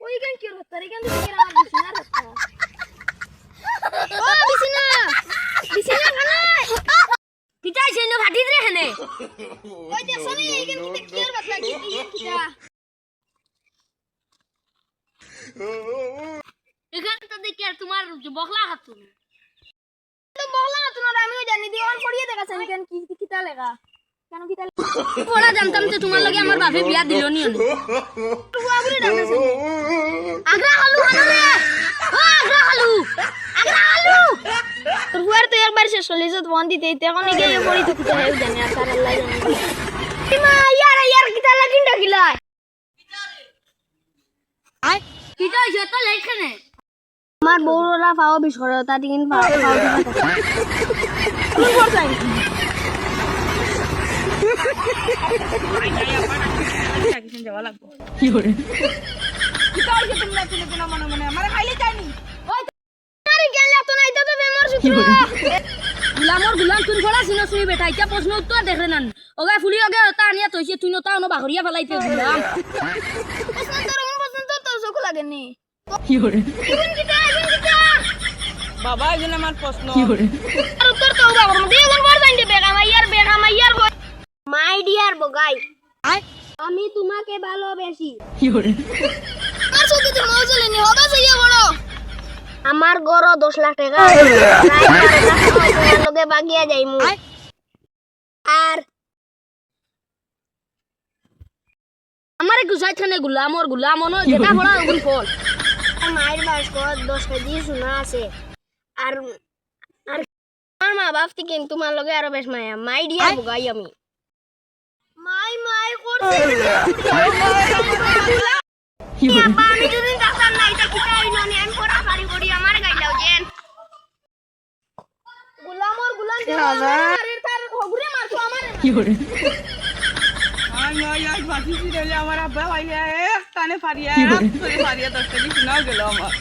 ওইখান কি হলো তোর এখান থেকে আমার বিছানা রাখা ও বিছানা বিছানা খানায় কিতাই সেনো ফাটি দে হেনে ওই দেখছ নি এইখান থেকে কি আর বাতলা কি থেকে এখানে তো দেখি আর তোমার বখলা হাতু তো বললাম না তোমার আমিও জানি দিয়ে অন পড়িয়ে দেখাছেন কেন কি কি কিতা লেখা কেন কিতা লেখা পড়া জানতাম যে তোমার লগে আমার বাপে বিয়া দিল নি। বলে আগ্রা হালু হালু রে! ও আগ্রা হালু! আগ্রা হালু! তোর হুয়ার তো একবার শেষ হলে যত বন্ধ দিতে তখন গিয়ে পড়ি তো কিতা হেউ জানি আর তার আল্লাহ জানে। মা ইয়ার ইয়ার কিতা লাগিন ডাকিলাই আই কিতাই তো আমার বউরা পাও দিন পাও পাও করছাই আরে জ্ঞান লাগতো না এটা তো বেমার সূত্র গুলামর গুলাম তুই ফলা বেটা। দেখে নান। ফুলি আনিয়া নতা অন গুলাম কোন ইগুন কিতা ইগুন কিতা বাবা এখানে আমার প্রশ্ন উত্তর তো বাবা মতে ইগুন বড় জানতে বেগা মাইয়ার বেগা মাইয়ার মাই ডিয়ার বগাই। আমি তোমাকে ভালোবাসি। আমার গড় 10 লাখ টাকা। লগে বাগিয়া যাইমু আর আমারে গুছাই থানে গুলামর গুলামন যেটা ফলা ওগুন ফল আর মায়ের বাস্ক দশ কেজি সোনা আছে। আর আর আমার মা বাপ থেকে তোমার লগে আরও বেশ মায়া। মাই দিয়া বগাই আমি। আমার আব্বা পাইলে এক ফারিয়া করে ফারিয়া দশটা দিন গেল আমার।